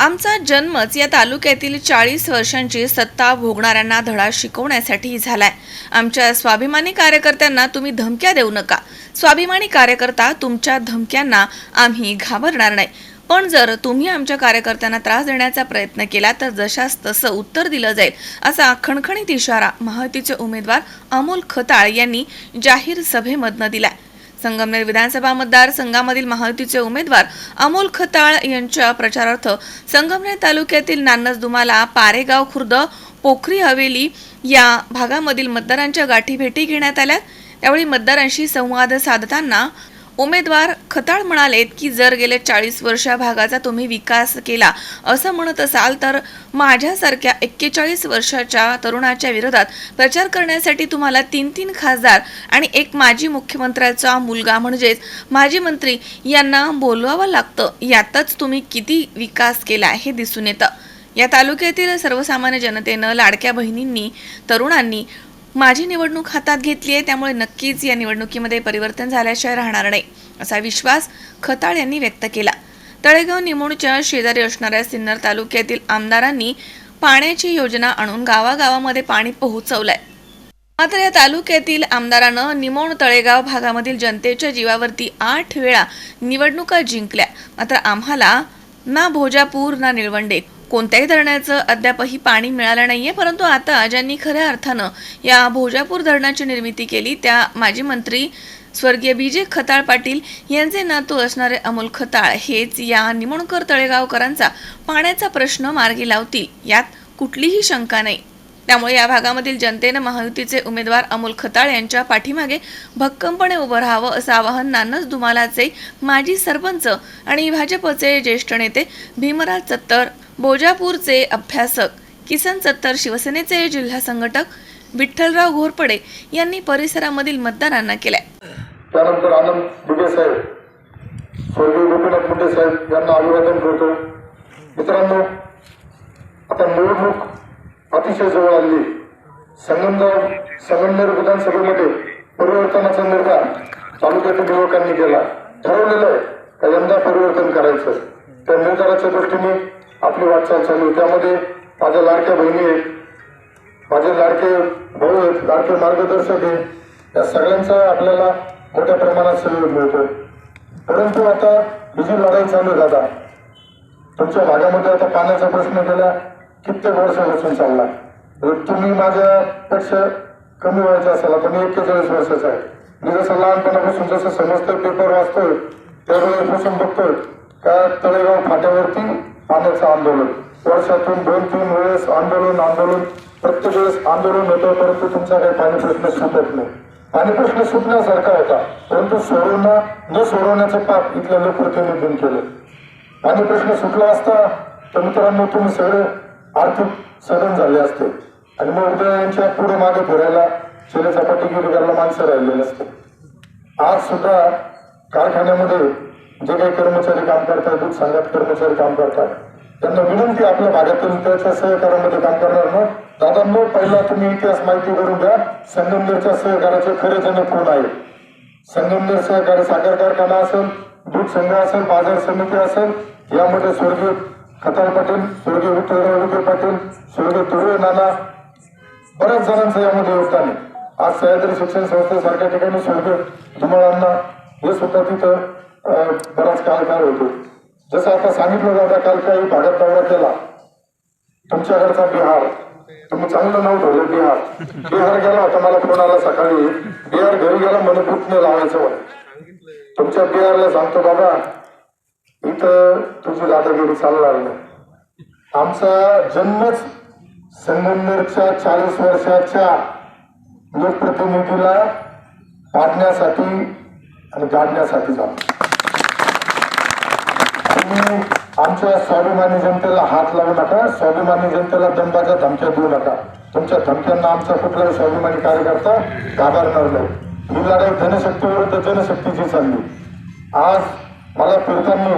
आमचा जन्मच या तालुक्यातील चाळीस वर्षांची सत्ता भोगणाऱ्यांना धडा शिकवण्यासाठी झालाय. आमच्या स्वाभिमानी कार्यकर्त्यांना तुम्ही धमक्या देऊ नका. स्वाभिमानी कार्यकर्ता तुमच्या धमक्यांना आम्ही घाबरणार नाही. पण जर तुम्ही आमच्या कार्यकर्त्यांना त्रास देण्याचा प्रयत्न केला तर जशास तसं उत्तर दिलं जाईल असा खणखणीत इशारा महायुतीचे उमेदवार अमोल खताळ यांनी जाहीर सभेमधनं दिलाय. संगमनेर विधानसभा मतदारसंघामधील महायुतीचे उमेदवार अमोल खताळ यांच्या प्रचारार्थ संगमनेर तालुक्यातील नान्नज दुमाला पारेगाव खुर्द पोखरी हवेली या भागामधील मतदारांच्या गाठीभेटी घेण्यात आल्या त्यावेळी मतदारांशी संवाद साधताना उमेदवार खताळ म्हणालेत की जर गेल्या चाळीस वर्ष भागाचा तुम्ही विकास केला असं म्हणत असाल तर माझ्यासारख्या एक्केचाळीस वर्षाच्या तरुणाच्या विरोधात प्रचार करण्यासाठी तुम्हाला तीन तीन खासदार आणि एक माजी मुख्यमंत्र्याचा मुलगा म्हणजेच माजी मंत्री यांना बोलवावं लागतं. यातच तुम्ही किती विकास केला हे दिसून येतं. या तालुक्यातील सर्वसामान्य जनतेनं लाडक्या बहिणींनी तरुणांनी माझी निवडणूक हातात घेतली आहे त्यामुळे नक्कीच या निवडणुकीमध्ये परिवर्तन झाल्याशिवाय राहणार नाही असा विश्वास खताळ यांनी व्यक्त केला. तळेगाव निमोणच्या शेजारी असणाऱ्या सिन्नर तालुक्यातील आमदारांनी पाण्याची योजना आणून गावागावामध्ये पाणी पोहोचवलंय. मात्र या तालुक्यातील आमदारानं निमोण तळेगाव भागामधील जनतेच्या जीवावरती आठ वेळा निवडणुका जिंकल्या. मात्र आम्हाला ना भोजापूर ना निळवंडे कोणत्याही धरणाचं अद्यापही पाणी मिळालं नाहीये परंतु आता ज्यांनी खऱ्या अर्थानं या भोजापूर धरणाची निर्मिती केली त्या माजी मंत्री स्वर्गीय बीजे खताळ पाटील यांचे नातू असणारे अमोल खताळ हेच या निमणकर तळेगावकरांचा पाण्याचा प्रश्न मार्गी लावतील यात कुठलीही शंका नाही. त्यामुळे या भागामधील जनतेनं महायुतीचे उमेदवार अमोल खताळ यांच्या पाठीमागे भक्कमपणे उभं राहावं असं आवाहन नानस दुमालाचे माजी सरपंच आणि भाजपचे ज्येष्ठ नेते भीमराज चत्तर बोजापूरचे अभ्यासक किसन सत्तर शिवसेनेचे जिल्हा संघटक विठ्ठलराव घोरपडे यांनी परिसरामधील मतदारांना केल्या. त्यानंतर आनंद दुबे साहेब स्वर्गीय गोपीनाथ मुंडे साहेब यांना अभिवादन करतो. मित्रांनो आता निवडणूक अतिशय जवळ आली. संगमनेर संगमनेर विधानसभेमध्ये परिवर्तनाचा निर्धार तालुक्यातील युवकांनी केला. ठरवलेलं आहे का यंदा परिवर्तन करायचं? त्या निर्धाराच्या दृष्टीने आपली वाटचाल चालू त्यामध्ये माझ्या लाडक्या बहिणी आहेत. माझे लाडके भाऊ आहेत लाडके मार्गदर्शक आहेत. या सगळ्यांचा आपल्याला मोठ्या प्रमाणात सहयोग मिळतो परंतु आता ही लढाई चालू दादा. तुमच्या भागामध्ये आता पाण्याचा प्रश्न गेला कित्येक वर्षापासून चालला. जर तुम्ही माझ्यापेक्षा कमी वयाचे असाल आता मी एक्केचाळीस वर्षाचा आहे. मी जसं लहानपणापासून जसं समजतोय पेपर वाचतोय त्यावेळेपासून बघतोय का तळेगाव फाट्यावरती पाण्याचं आंदोलन. वर्षातून दोन तीन वेळेस आंदोलन आंदोलन. प्रत्येक वेळेस आंदोलन होतं परंतु तुमचा काही पाणी प्रश्न सुटत नाही. पाणी प्रश्न सुटण्यासारखा होता परंतु सोडवणं न सोडवण्याचं पाप इथल्या लोकप्रतिनिधींनी केलं. पाणी प्रश्न सुटला असता तर मित्रांनो तुम्ही सगळे आर्थिक सदन झाले असते. आणि मग उद्या यांच्या पुढे मागे फिरायला शेले चपाटी करायला माणसं राहिले नसते आज सुद्धा कारखान्यामध्ये जे काही कर्मचारी काम करतात दूध संघात कर्मचारी काम करतात. त्यांना विनंती आहे आपल्या भागातून त्याच्या सहकार्यामध्ये काम करणार ना दादांनो पहिला तुम्ही इतिहास माहिती करून द्या संगमनेरच्या सहकार्याचे खरे जण कोण आहे संगमनेर सहकारी साखर कारखाना असेल दूध संघ असेल बाजार समिती असेल यामध्ये स्वर्गीय खताल पाटील स्वर्गीय विठ्ठलराव विखे पाटील स्वर्गीय तुरुळे नाना बऱ्याच जणांचं यामध्ये योगदान आहे. आज सह्याद्री शिक्षण संस्थेसारख्या ठिकाणी स्वर्गीय धुमाळांना हे सुद्धा तिथं बराच काळ होतो? जसं आता सांगितलं जातं काल काही भागात दौरा केला. तुमच्याकडचा बिहार. तुम्ही चांगलं नाव ठेवलं बिहार. बिहार गेला होता मला फोन आला सकाळी. बिहार घरी गेला म्हणे बुथने लावायचं म्हणे तुमच्या बिहारला सांगतो बाबा इथं तुझी दादागिरी चालणार नाही आमचा जन्मच संगमनेरच्या चाळीस वर्षाच्या लोकप्रतिनिधीला पाडण्यासाठी आणि गाडण्यासाठी झाला तुम्ही आमच्या स्वाभिमानी जनतेला हात लावू नका. स्वाभिमानी जनतेला दंडाच्या धमक्या देऊ नका. तुमच्या धमक्यांना आमचा कुठलाही स्वाभिमानी कार्यकर्ता घाबरणार नाही. ही लढाई धनशक्ती विरुद्ध जनशक्तीची चालली. आज मला फिरताना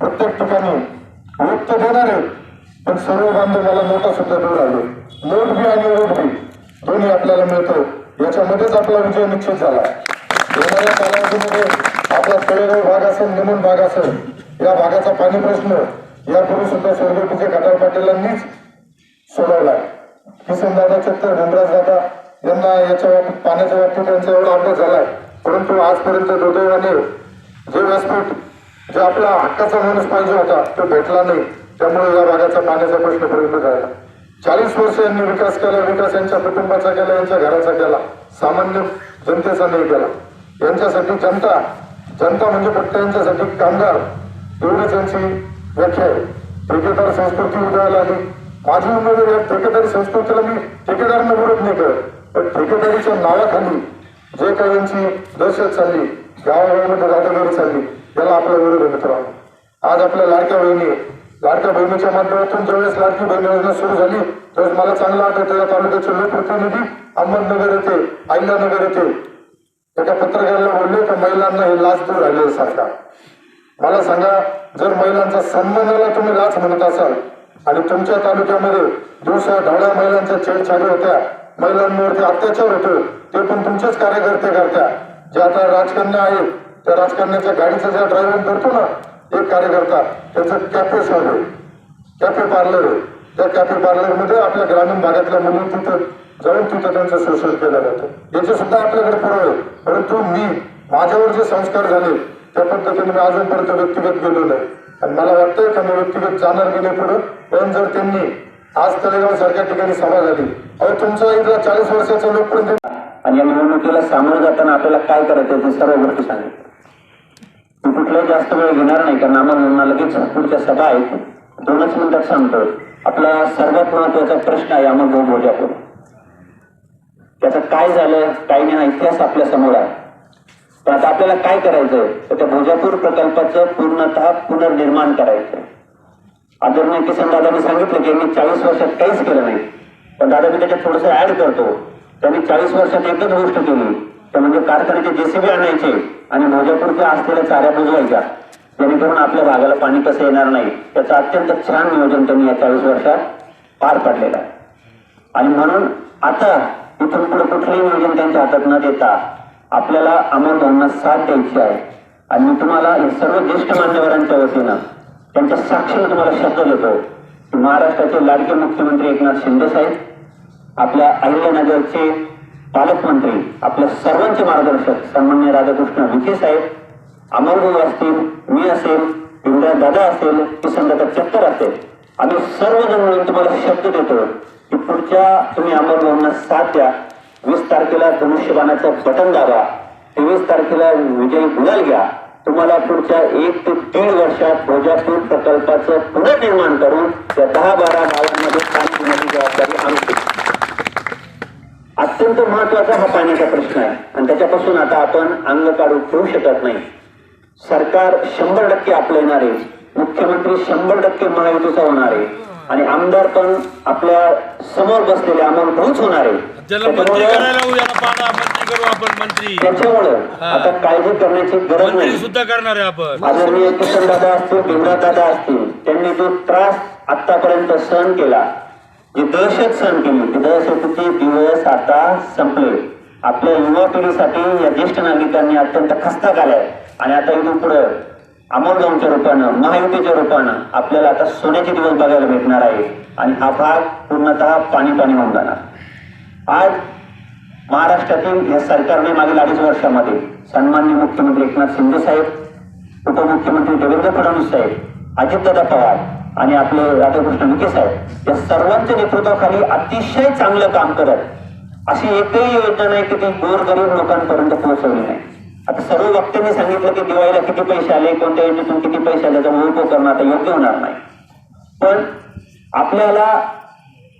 प्रत्येक ठिकाणी वृत्त तर देणार आहे पण सर्व बांधव मला नोटा सुद्धा देऊ लागले. नोट बी आणि वोट बी दोन्ही आपल्याला मिळतं. याच्यामध्येच आपला विजय निश्चित झाला. येणाऱ्या कालावधीमध्ये आपला तळेगाव भाग असेल निमून भाग असेल या भागाचा पाणी प्रश्न यापूर्वी सुद्धा स्वर्गीय विजय खताळ पाटीलांनीच सोडवला किसन दादा धनराज दादा यांना याच्या बाबतीत पाण्याच्या बाबतीत त्यांचा एवढा अभ्यास झालाय परंतु आजपर्यंत दुर्दैवाने जे व्यासपीठ जो आपला हक्काचा माणूस पाहिजे होता तो भेटला नाही. त्यामुळे या भागाचा पाण्याचा प्रश्न पर्यंत झाला. चाळीस वर्ष यांनी विकास केला विकास यांच्या कुटुंबाचा केला यांच्या घराचा केला. सामान्य जनतेचा नाही केला. यांच्यासाठी जनता जनता म्हणजे फक्त यांच्यासाठी कामगार एवढीच यांची व्याख्या आहे. ठेकेदार संस्कृती उदयाला आली. माझी उमेदवारी या ठेकेदारी संस्कृतीला मी ठेकेदारांना विरोध नाही करत. पण ठेकेदारीच्या नावाखाली जे काही यांची दहशत चालली गावागावामध्ये दादागिरी चालली त्याला आपला विरोध आहे मित्रांनो. आज आपल्या लाडक्या बहिणी आहे. लाडक्या बहिणीच्या माध्यमातून ज्यावेळेस लाडकी बहीण योजना सुरू झाली त्यावेळेस मला चांगलं आठवतं या तालुक्याचे लोकप्रतिनिधी अहमदनगर येथे अहिल्यानगर येथे एका पत्रकाराला बोलले तर महिलांना हे लाच दूर राहिले सारखा. मला सांगा जर महिलांचा सन्मानाला तुम्ही लाच म्हणत असाल आणि तुमच्या तालुक्यामध्ये दिवसा ढवळ्या महिलांच्या छेडछाडी होत्या महिलांवरती अत्याचार होतो ते पण तुमचेच कार्यकर्ते करत्या. जे आता राजकन्या आहेत त्या राजकन्याच्या गाडीचं ज्या ड्रायव्हिंग करतो ना एक कार्यकर्ता त्याचं कॅफे सॉल कॅफे पार्लर आहे. त्या कॅफे पार्लरमध्ये आपल्या ग्रामीण भागातल्या मुली तिथं जाऊन तिथं त्यांचं शोषण केलं जातं याचे सुद्धा आपल्याकडे पुरावे आहेत. परंतु मी माझ्यावर जे संस्कार झाले त्या पद्धतीने मी अजूनपर्यंत व्यक्तिगत गेलो नाही. आणि मला वाटतंय का मी व्यक्तिगत जाणार गेले पुढं? पण जर त्यांनी आज तळेगाव सारख्या ठिकाणी सभा झाली अहो तुमचा इथला चाळीस वर्षाचा लोकप्रतिनिधी आणि या निवडणुकीला सामोरं जाताना आपल्याला काय करायचं ते सर्व गोष्टी सांगितलं मी कुठलाही जास्त वेळ घेणार नाही कारण आम्हाला म्हणणं लगेच पुढच्या सभा आहेत. दोनच मिनिटात सांगतो आपला सर्वात महत्त्वाचा प्रश्न आहे आम्हाला भाऊ भोजापूर त्याचं काय झालं? काय नाही हा इतिहास आपल्यासमोर आहे. तर आता आपल्याला काय करायचं तर त्या भोजापूर प्रकल्पाचं पूर्णतः पुनर्निर्माण करायचं आदरणीय किसन दादांनी सांगितलं की मी चाळीस वर्षात काहीच केलं नाही. पण दादा मी त्याच्यात थोडंसं ऍड करतो. त्यांनी चाळीस वर्षात एकच गोष्ट केली. तर म्हणजे कारखान्याचे जेसीबी आणायचे आणि भोजापूरच्या असलेल्या चाऱ्या बुजवायच्या. जेणेकरून आपल्या भागाला पाणी कसं येणार नाही त्याचं अत्यंत छान नियोजन त्यांनी या चाळीस वर्षात पार पाडलेलं आहे. आणि म्हणून आता इथून पुढे कुठलंही नियोजन त्यांच्या हातात न देता आपल्याला अमोल भाऊंना साथ द्यायची आहे. आणि मी तुम्हाला हे सर्व ज्येष्ठ मान्यवरांच्या वतीनं त्यांच्या साक्षीने तुम्हाला शब्द देतो. की महाराष्ट्राचे लाडके मुख्यमंत्री एकनाथ शिंदे साहेब आपल्या अहिल्यानगरचे पालकमंत्री आपल्या सर्वांचे मार्गदर्शक सन्मान्य राधाकृष्ण विखे साहेब अमरभाऊ असतील मी असेल इंद्रा दादा असेल किसन दादा चक्कर असेल आम्ही सर्वजण मिळून तुम्हाला शब्द देतो. पुढच्या तुम्ही अमरभाऊंना साथ द्या. वीस तारखेला धनुष्यबाणाचं बटन दाबा. तेवीस तारखेला विजयी गुलाल घ्या. तुम्हाला पुढच्या एक ते दीड वर्षात भोजापूर प्रकल्पाचं पुनर्निर्माण करून त्या दहा बारा गावांमध्ये पाणी देण्याची जबाबदारी आमची अत्यंत महत्त्वाचा हा पाण्याचा प्रश्न आहे. आणि त्याच्यापासून आता आपण अंग काढून ठेवू शकत नाही. सरकार शंभर टक्के आपलं येणार आहे. मुख्यमंत्री शंभर टक्के महायुतीचा होणार आहे. आणि आमदार पण आपल्यासमोर बसलेले अमोल भाऊच होणार आहे. त्याच्यामुळं- आता काळजी करण्याची गरज नाही. सुद्धा करणार आहे आपण. आदरणीय किशन दादा असतील भीमराव दादा असतील त्यांनी जो त्रास आतापर्यंत सहन केला जी दहशत सहन केली ती दहशतीचे दिवस आता संपले. आपल्या युवा पिढीसाठी या ज्येष्ठ नागरिकांनी अत्यंत खस्ता काढलाय आणि आता इथून पुढे अमोलगावच्या रूपानं महायुतीच्या रूपानं आपल्याला आता सोन्याचे दिवस बघायला भेटणार आहे. आणि हा भाग पूर्णतः पाणी पाणी होऊन जाणार. आज महाराष्ट्रातील या सरकारने मागील अडीच वर्षामध्ये सन्माननीय मुख्यमंत्री एकनाथ शिंदे साहेब उपमुख्यमंत्री देवेंद्र फडणवीस साहेब अजितदादा पवार आणि आपले राधाकृष्ण विखे साहेब या सर्वांच्या नेतृत्वाखाली अतिशय चांगलं काम करत अशी एकही योजना नाही की ती गोरगरीब लोकांपर्यंत पोहोचवली नाही. आता सर्व वक्त्यांनी सांगितलं की दिवाळीला किती पैसे आले कोणत्या योजनेतून किती पैसे आले त्याचा उपयोग करणं आता योग्य होणार नाही. पण आपल्याला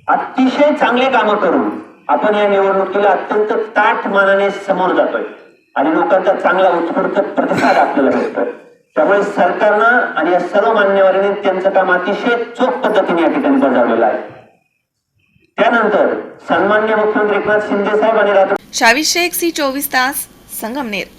अतिशय चांगले कामं करून आपण या निवडणुकीला अत्यंत ताठ मानाने समोर जातोय. आणि लोकांचा चांगला उत्स्फूर्त प्रतिसाद आपल्याला मिळतोय त्यामुळे सरकारनं आणि या सर्व मान्यवरांनी त्यांचं काम अतिशय चोख पद्धतीने या ठिकाणी बजावलेलं आहे. त्यानंतर सन्मान्य मुख्यमंत्री एकनाथ शिंदे साहेब आणि रात्र शावी सी चोवीस तास संगमनेर.